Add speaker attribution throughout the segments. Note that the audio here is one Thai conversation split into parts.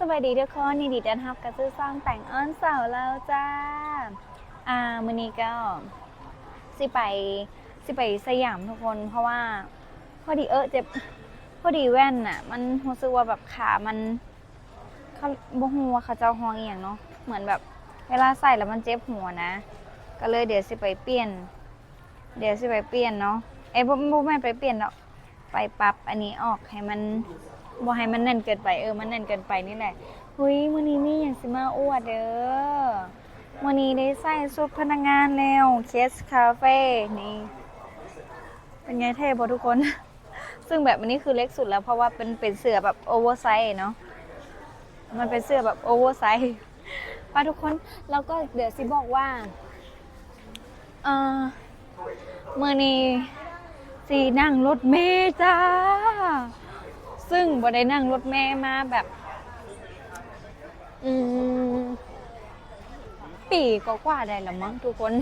Speaker 1: สวัสดีทุกคนยินดีต้อนรับกับซื้อซองแต่งอ้อนสาวเราจ้า อ่ามื้อนี้ก็ สิไปสิไปสยามทุกคน เพราะว่าพอดีเออเจ็บพอดีแว่นน่ะ มันรู้สึกว่าแบบขามันเขาบ่ฮู้ว่าเขาเจ้าห้องอีหยังเนาะเหมือนแบบ เวลาใส่แล้วมันเจ็บหัวนะ ก็เลยเดี๋ยวสิไปเปลี่ยน เดี๋ยวสิไปเปลี่ยนเนาะเอ้ยบ่บ่แม่นไปเปลี่ยนหรอกไปปรับอันนี้ออกให้มัน บ่ให้มันแน่นเกินไปเออมันแน่นเกินไปนี่แหละเฮ้ยมื้อนี้มีหยังสิมาอวดเด้อมื้อนี้ได้ใส่ชุดพนักงานแล้วเคสคาเฟ่นี่เป็นไงเท่บ่ทุกคน ซึ่งแบบอันนี้คือเล็กสุดแล้วเพราะว่าเป็นเป็นเสื้อแบบโอเวอร์ไซส์เนาะมันเป็นเสื้อแบบโอเวอร์ไซส์ป้าทุกคนแล้วก็เดี๋ยวสิบอกว่าเออมื้อนี้สีนั่งรถเมจ้า ซึ่งบ่ได้นั่งรถเมล์มาแบบ อืมปีก็กว่าได้ละมั้งทุกคน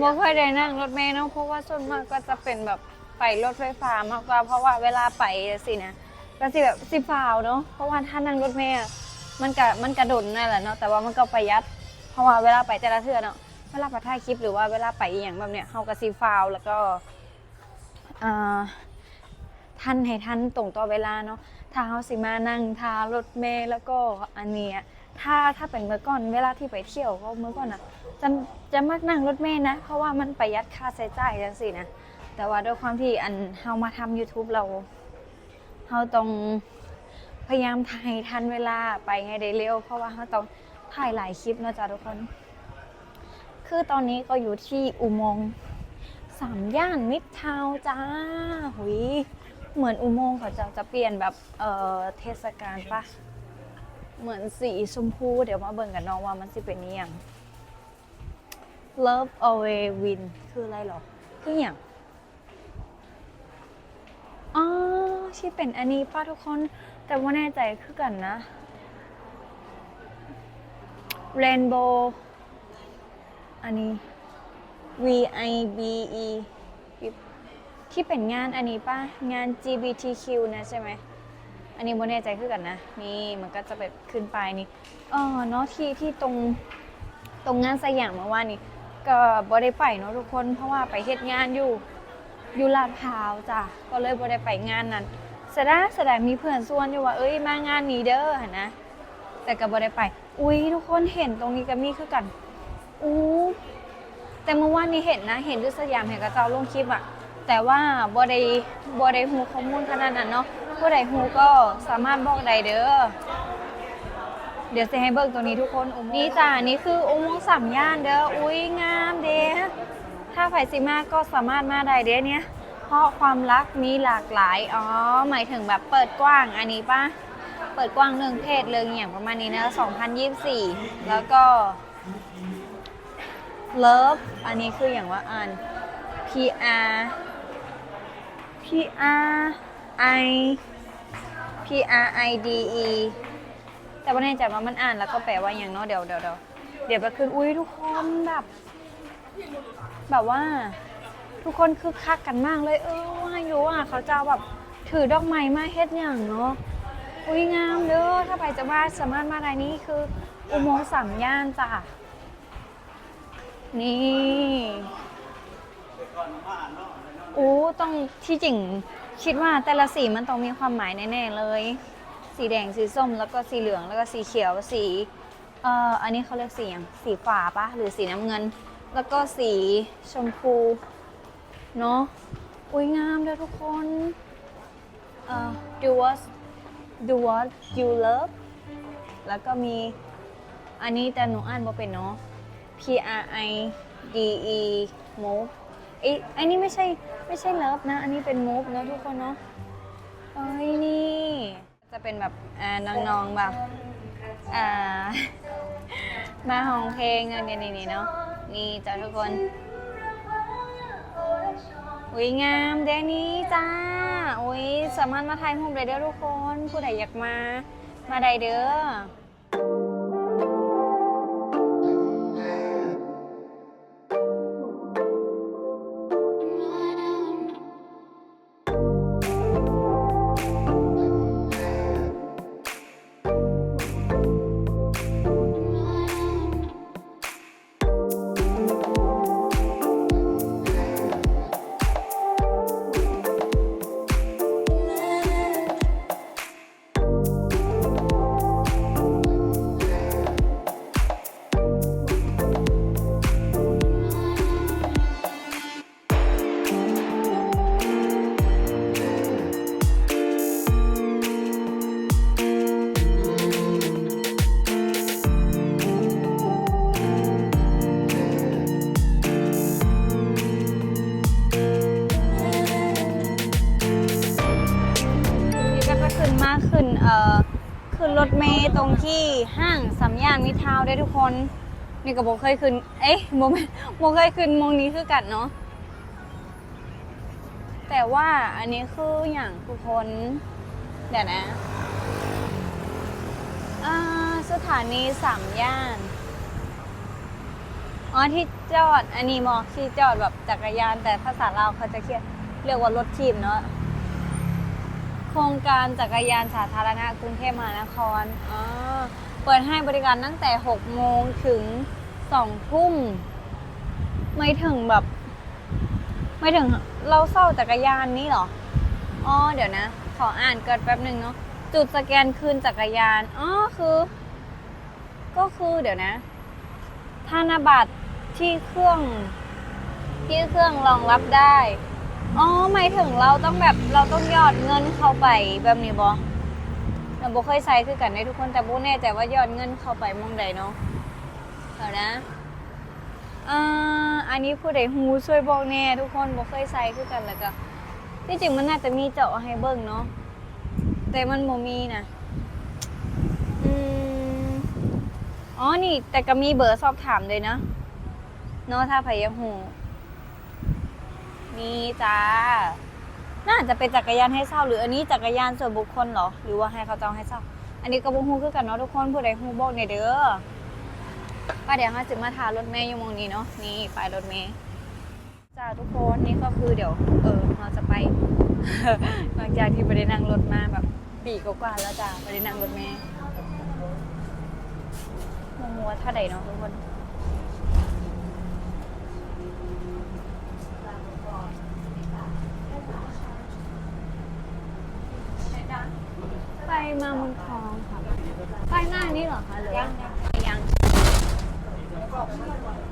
Speaker 1: บ่ค่อยได้นั่งรถเมล์เนาะเพราะว่าส่วนมากก็จะเป็นแบบไปรถไฟฟ้ามากกว่า เพราะว่าเวลาไปสินะก็สิแบบสิฟาวเนาะเพราะว่าถ้านั่งรถเมล์มันก็มันกระดนนั่นแหละเนาะแต่ว่ามันก็ประหยัด เพราะว่าเวลาไปแต่ละเทื่อเนาะเวลาไปถ่ายคลิปหรือว่าเวลาไปอย่างแบบเนี้ยเฮาก็สิฟาวแล้วก็อ่า ทันให้ทันตรงต่อเวลาเนาะถ้าเฮาสิมานั่งทารถเมล์แล้วก็อันเนี้ยถ้าถ้าเป็นเมื่อก่อนเวลาที่ไปเที่ยวก็เมื่อก่อนอะจะจะมักนั่งรถเมล์นะ เพราะว่ามันประหยัดค่าใช้จ่ายจังซี่นะแต่ว่าด้วยความที่อันเฮามาทำ YouTube เราเฮาต้องพยายามถ่ายทันเวลาไปไงได้เร็ว เพราะว่าเฮาต้องถ่ายหลายคลิปเนาะจ้ะทุกคน คือตอนนี้ก็อยู่ที่อุโมงค์สามย่านมิตรทาวน์จ้า หุย เหมือนอุโมงค์เขาจะจะเปลี่ยนแบบเอ่อเทศกาลปะเหมือนสีชมพูเดี๋ยวมาเบิ่งกันเน้องว่ามันสิเป็นนี่ยัง Love Away Win คืออะไรหรอคืออย่างอ๋อที่เป็นอันนี้ป้าทุกคน แต่ว่าแน่ใจคือกันนะ Rainbow อันนี้ V I B E ที่เป็นงานอันนี้ป่ะ งาน GBTQ นะใช่ไหม อันนี้โมแน่ใจคือกันนะ นี่มันก็จะแบบขึ้นไปนี่เออเนาะที่ที่ตรงตรงงานสยามเมื่อวานนี้ ก็บ่ได้ไปเนาะทุกคนเพราะว่าไปเฮ็ดงานอยู่อยู่ลาดพร้าวจ้ะก็เลยบ่ได้ไปงานนั้นสดายเสียดามีเพื่อนส่วนอยู่ว่าเอ้ยมางานนี้เด้อหนนะ แต่ก็บ่ได้ไป อุ้ยทุกคนเห็นตรงนี้ก็มีคือกันอู้แต่เมื่อวานนี้เห็นนะ เห็นด้วยสยามเห็นกระเจ้าลงคลิปอะ แต่ว่าบ่ได้บ่ได้ฮู้ข้อมูลขนาดนั้นเนาะผู้ใดฮู้ก็สามารถบอกได้เด้อเดี๋ยวจะให้เบิ่งตัวนี้ทุกคนอุโมนี่จ้านี่คืออุโมงค์สามย่านเด้ออุ้ยงามเด้ถ้าไผสิมาก็สามารถมาได้เด้เนี่ยเพราะความรักมีหลากหลายอ๋อหมายถึงแบบเปิดกว้างอันนี้ปะเปิดกว้างเรื่องเพศเรื่องอย่างประมาณนี้นะ2024 แล้วก็ love อันนี้คืออย่างว่าอ่าน P R I P R I D E แต่ว่าแน่ใจว่ามันอ่านแล้วก็แปลว่าอย่างเนาะเดี๋ยวเดี๋ยวเดี๋ยวเดี๋ยวไปขึ้นอุ้ยทุกคนแบบ แบบว่า ทุกคนคึกคักกันมากเลย เออว่าอยู่ว่าเขาจะแบบถือดอกไม้มาเฮ็ดอย่างเนาะอุ้ยงามเด้อถ้าไปจะมาสามารถมาได้นี่คือ อุโมงค์สามย่านจ้ะนี่ อู้ต้องที่จริงคิดว่าแต่ละสีมันต้องมีความหมายแน่ๆเลย สีแดงสีส้มแล้วก็สีเหลืองแล้วก็สีเขียวสีเอ่ออันนี้เขาเรียกสีอย่างสีฟ้าปะหรือสีน้ำเงิน แล้วก็สีชมพูเนาะอุ้ยงามเลยทุกคนเอ่อ do what do what you love แล้วก็มีอันนี้แต่หนูอ่านบ่เป็นเนาะ P R I D E move ไอ้ไอ้นี่ไม่ใช่ไม่ใช่เลิฟนะ อันนี้เป็น move นะทุกคนเนาะเอ้ยนี่ จะเป็นแบบอ่าน้องๆแบบอ่า มาห้องเพลงอะไรนี่นี่เนาะนี่จ้าทุกคนอุ้ยงามเดนี่จ้าอุ้ยสามารถมาถ่ายรูปได้เด้อทุกคน ผู้ใดอยากมา มาได้เด้อ มาขึ้นเอ่อขึ้นรถเมย์ตรงที่ห้างสามย่านมิตรทาวน์ได้ทุกคน นี่ก็บอกเคยขึ้น เอ๊ะโมเมนโมเคยขึ้นโมงนี้คือกันเนาะแต่ว่าอันนี้คืออย่างทุกคนเดี๋ยวนะสถานีสามย่านอ๋อที่จอดอันนี้มอที่จอดแบบจักรยานแต่ภาษาลาวเขาจะเรียกเรียกว่ารถทีมเนาะ โครงการจักรยานสาธารณะกรุงเทพมหานครอ๋อเปิดให้บริการตั้งแต่ 6 โมงถึง 2 ทุ่ม ไม่ถึงแบบ ไม่ถึงเราเศร้าจักรยานนี้เหรอ อ๋อ เดี๋ยวนะ ขออ่านเกิดแป๊บหนึ่งเนาะ จุดสแกนคืนจักรยาน อ๋อ คือ ก็คือเดี๋ยวนะ ธนบัตรที่เครื่อง ที่เครื่องรองรับได้ อ๋อหมายถึงเราต้องแบบเราต้องหยอดเงินเข้าไปแบบนี้บอเราบ่เคยใช้คือกันในทุกคนแต่บ่แน่ใจว่าหยอดเงินเข้าไปมองใดเนาะเดี๋ยวนะอ่าอันนี้ผู้ใดฮู้ช่วยบอกแน่ทุกคนบ่เคยใช้คือกันแล้วก็ที่จริงมันน่าจะมีเจาะให้เบิ่งเนาะแต่มันบ่มีนะอืมอ๋อนี่แต่ก็มีเบอร์สอบถามเลยนะเนาะถ้าใครอยากฮู้ นี่จ้า น่าจะเป็นจักรยานให้เช่าหรืออันนี้จักรยานส่วนบุคคลเหรอ หรือว่าให้เขาจองให้เช่า อันนี้กระบุงฮูคือกันเนาะทุกคนผู้ใดฮูบอกในเด้อก็เดี๋ยวเราจะมาทารถเมย์อยู่มองนี้เนาะ นี่ป้ายรถเมย์จ้าทุกคนนี่ก็คือเดี๋ยว เออเราจะไป หลังจากที่ไปได้นั่งรถมาแบบปีกกว่าแล้วจ้าไปได้นั่งรถเมย์มัวๆเท่าใดเนาะทุกคน มาเมืองทองค่ะ ไปหน้านี้เหรอคะหรือว่ายัง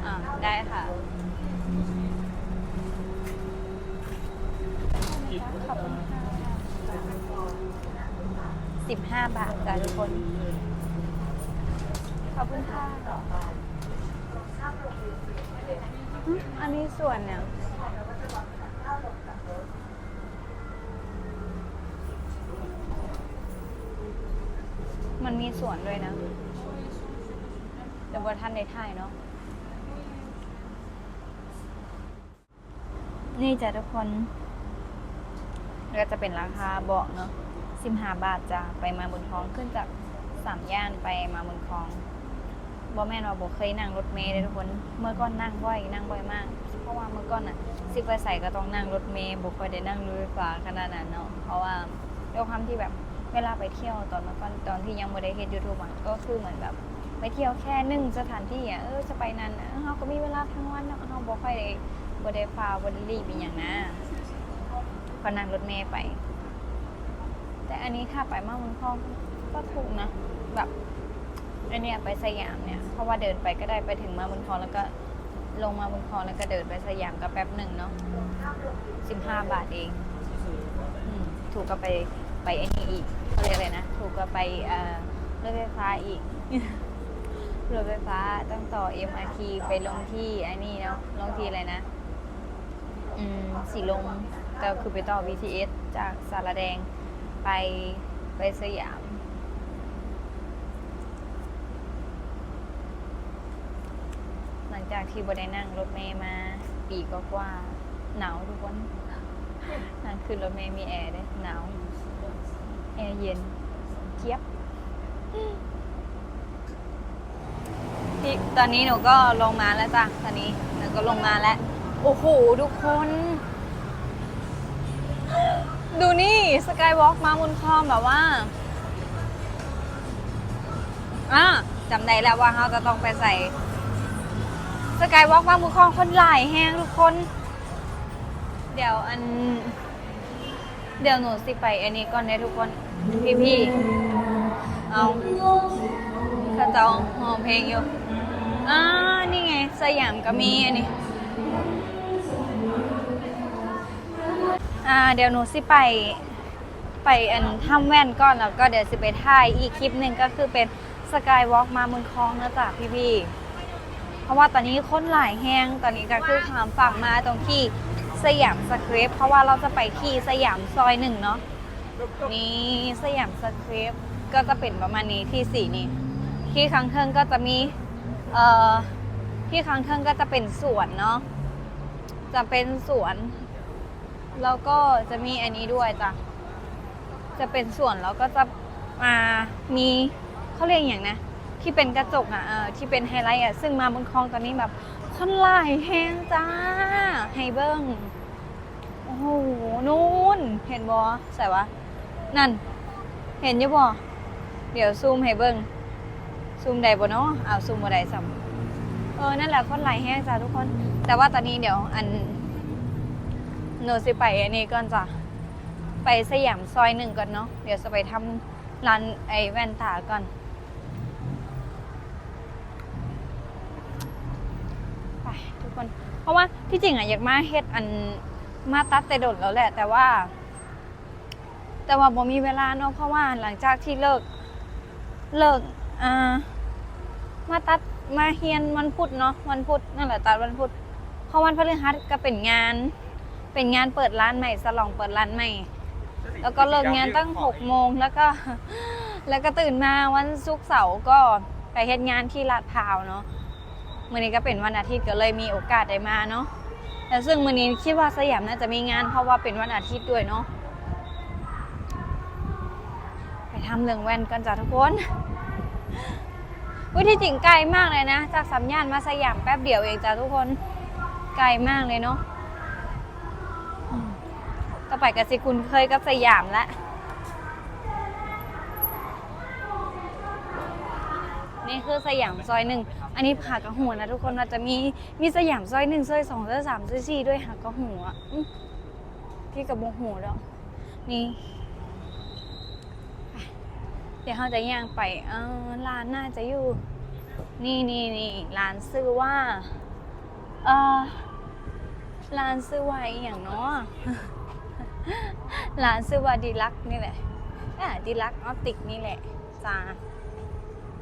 Speaker 1: อ่าได้ค่ะขอบคุณค่ะ สิบห้าบาทจ้ะทุกคน ขอบคุณค่ะอืมอันนี้ส่วนเนี่ย มันมีสวนด้วยนะแต่ว่าท่านในไทยเนาะ นี่จ้ะทุกคนก็จะเป็นราคาเบาะเนาะสิบห้าบาทจ้ะไปมาบนคลองขึ้นจากสามย่านไปมาบนคลองบ่แม่นว่าบ่เคยนั่งรถเมล์เลยทุกคน เมื่อก่อนนั่งบ่อยนั่งบ่อยมาก เพราะว่าเมื่อก่อนน่ะสิไปใส่ก็ต้องนั่งรถเมล์บ่ค่อยได้นั่งรถไฟฟ้าขนาดนั้นเนาะ เพราะว่าด้วยความที่แบบ เวลาไปเที่ยวตอนเมื่อก่อนตอนที่ยังบ่ได้เฮ็ด YouTube อะก็คือเหมือนแบบไปเที่ยวแค่หนึ่งสถานที่อะเออจะไปนั้นนะเฮาก็มีเวลาทั้งวันเนาะเฮาบ่ค่อยได้บ่ได้ฟ้าวบ่ได้รีบอีหยังนะก็นั่งรถเมล์ไป แต่อันนี้ถ้าไปมาเมืองทองก็ถูกนะแบบอันเนี้ยไปสยามเนี่ยเพราะว่าเดินไปก็ได้ไปถึงมาเมืองทองแล้วก็ลงมาเมืองทองแล้วก็เดินไปสยามก็แป๊บหนึ่งเนาะสิบห้าบาทเองอถูกก็ไป ไปไอ้นี่อีกเขาเรียกอะไรนะ ถูกก็ไปเอ่อรถไฟฟ้าอีก รถไฟฟ้าต้องต่อ MRT ไปลงที่ไอ้นี่เนาะ ลงที่อะไรนะ อืมสีลมก็คือไปต่อ BTS จากสารแดงไปไปสยามหลังจากที่บได้นั่งรถเมย์มา ปีก็กว่าหนาวทุกคนนั่งขึ้นรถเมย์มีแอร์ด้วยหนาว แอร์เย็นเจี๊ยบที่ตอนนี้หนูก็ลงมาแล้วจ้ะตอนนี้หนูก็ลงมาแล้ว โอ้โหทุกคน ดูนี่สกายวอล์กมาบนคลองแบบว่าอะจำได้แล้วว่าเราจะต้องไปใส่สกายวอล์กมาบนคลองคนหลายแห้งทุกคน เดี๋ยวอัน เดี๋ยวหนูสิไปอันนี้ก่อนเนี่ยทุกคน พี่พี่เอาข้าเจ้าห้องเพลงอยู่อ่านี่ไง สยามก็มีอันนี้อ่าเดี๋ยวหนูสิไปไปอันทำแว่นก่อนแล้วก็เดี๋ยวสิไปถ่ายอีกคลิปหนึ่งก็คือเป็นสกายวอล์กมาเมืองคลองนะจ๊ะพี่พี่เพราะว่าตอนนี้คนหลายแห้งตอนนี้ก็คือขามฝั่งมาตรงที่ สยามสเครปเพราะว่าเราจะไปที่สยามซอยหนึ่งเนาะนี่สยามสคริปต์ก็จะเป็นประมาณนี้ที่สี่นี้ที่ครั้งเทิงก็จะมีเอ่อที่ครั้งเทิงก็จะเป็นสวนเนาะจะเป็นสวน แล้วก็จะมีอันนี้ด้วยจ้ะจะเป็นสวนแล้วก็จะมามีเขาเรียกอย่างนะ ที่เป็นกระจกอะเออที่เป็นไฮไลท์อะซึ่งมาบนคลองตอนนี้แบบ คนหลายแห้งจ้า ให้เบิ้งโอ้โหนู่น เห็นบอใส่วะ นั่น เห็นอยังบอเดี๋ยวซูมให้เบิ้งซูมได้บ่เนาะอ้าวซูมบ่ได้ซ้ำเออ นั่นแหละคนไหลแห้งจ้าทุกคน แต่ว่าตอนนี้เดี๋ยวอันหนูสิไปอันนี้ก่อนจ้ะ ไปสยามซอยหนึ่งก่อนเนาะ เดี๋ยวจะไปทำร้านไอแว่นตาก่อน ไปทุก คน เพราะว่าที่จริงอะอยากมาเฮ็ดอันมาตัดแต่โดดแล้วแหละ แต่ว่า แต่ว่าบ่มีเวลาเนาะเพราะว่าหลังจากที่เลิก เลิกอ่ามาตัดมาเฮียนวันพุธเนาะวันพุธนั่นแหละตัดวันพุธเพราะวันพฤหัสก็เป็นงาน เป็นงานเปิดร้านใหม่สลองเปิดร้านใหม่ แล้วก็เลิกงานตั้งหกโมงแล้วก็ แล้วก็ตื่นมาวันศุกร์เสาร์ก็ไปเฮ็ดงานที่ลาดพร้าวเนาะ มื่อนี้ก็เป็นวันอาทิตย์ก็เลยมีโอกาสได้มาเนาะแต่ซึ่งมื่อนี้คิดว่าสยามน่าจะมีงานเพราะว่าเป็นวันอาทิตย์ด้วยเนาะไปทำเรื่องแว่นกันจ้ะทุกคนวิธีจริงไกลมากเลยนะ จากสามย่านมาสยามแป๊บเดียวเองจ้ะทุกคนไกลมากเลยเนาะต่อไปกับสิคุณเคยกับสยามแล้วนี่คือสยามซอยหนึ่ง อันนี้หากระหัวนะทุกคนมันจะมีมีสยามซอยหนึ่งซอยสองซอยสามซอยสี่ด้วยหากระหัวที่กับโมโหแล้วนี่เดี๋ยวเราจะย่างไปเออร้านน่าจะอยู่ นี่นี่นี่ร้านชื่อว่าเออร้านชื่อว่าอย่างเนาะร้านชื่อว่าดีลักนี่แหละอ่าดีลักออปติกนี่แหละจ้า